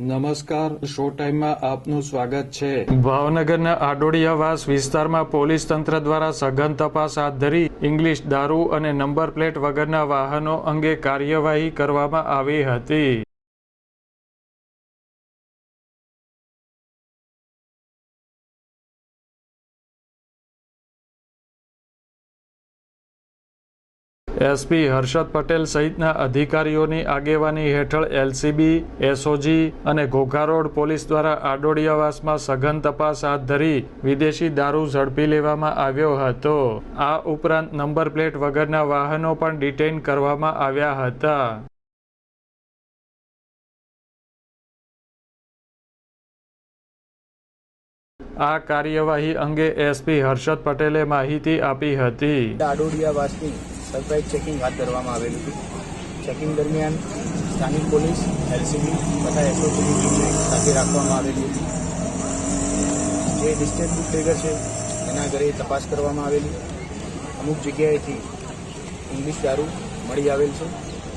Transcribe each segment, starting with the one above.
નમસ્કાર, શો ટાઈમમાં આપનું સ્વાગત છે. ભાવનગરના આડોડિયાવાસ વિસ્તારમાં પોલીસ તંત્ર દ્વારા સઘન તપાસ હાથ ધરી ઇંગ્લિશ દારૂ અને નંબર પ્લેટ વગરના વાહનો અંગે કાર્યવાહી કરવામાં આવી હતી. એસપી હર્ષદ પટેલ સહિતના અધિકારીઓની આગેવાની હેઠળ એલસીબી, એસઓજી અને ઘોઘારોડ પોલીસ દ્વારા આડોડિયાવાસમાં સઘન તપાસ હાથ ધરી વિદેશી દારૂ ઝડપી લેવામાં આવ્યો હતો. આ ઉપરાંત નંબર પ્લેટ વગરના વાહનો પણ ડિટેઇન કરવામાં આવ્યા હતા. આ કાર્યવાહી અંગે એસપી હર્ષદ પટેલે માહિતી આપી હતી. આડોડિયાવાસની સરપ્રાઇઝ ચેકિંગ હાથ ધરવામાં આવેલું હતું. ચેકિંગ દરમિયાન સ્થાનિક પોલીસ એલસીબી તથા એસઓજીની ટીમને સાથે રાખવામાં આવેલી હતી. જે ડિસ્ટેન્સ બુક ટ્રેગર છે, એના ઘરે તપાસ કરવામાં આવેલી. અમુક જગ્યાએથી ઇંગ્લિશ દારૂ મળી આવેલ છે,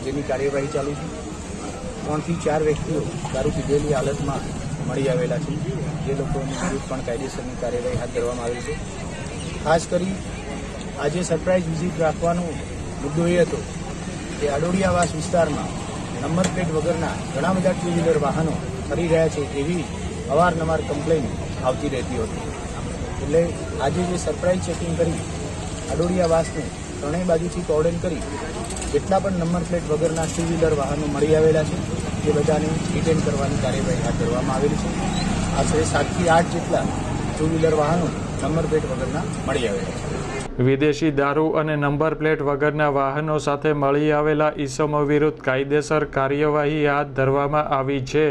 જેની કાર્યવાહી ચાલુ છે. ત્રણથી ચાર વ્યક્તિઓ દારૂ પીધેલી હાલતમાં મળી આવેલા છે. જે લોકોની વિરુદ્ધ પણ કાયદેસરની કાર્યવાહી હાથ ધરવામાં આવી છે. ખાસ કરી આજે સરપ્રાઇઝ વિઝિટ રાખવાનો મુદ્દો એ હતો કે અડોડિયાવાસ વિસ્તારમાં નંબર પ્લેટ વગરના ઘણા બધા ટુ વ્હીલર વાહનો ફરી રહ્યા છે એવી અવારનવાર કમ્પ્લેન આવતી રહેતી હતી. એટલે આજે જે સરપ્રાઇઝ ચેકિંગ કરી અડોડિયાવાસને ત્રણેય બાજુથી કોર્ડન કરી, જેટલા પણ નંબર પ્લેટ વગરના ટુ વ્હીલર વાહનો મળી આવેલા છે, એ બધાને ડિટેન કરવાની કાર્યવાહી હાથ ધરવામાં આવેલી છે. આશરે સાતથી આઠ જેટલા ટુ વ્હીલર વાહનો નંબર પ્લેટ વગરના મળી આવેલા છે. વિદેશી દારૂ અને નંબર પ્લેટ વગરના વાહનો સાથે મળી આવેલા ઈસમો વિરુદ્ધ કાયદેસર કાર્યવાહી હાથ ધરવામાં આવી છે.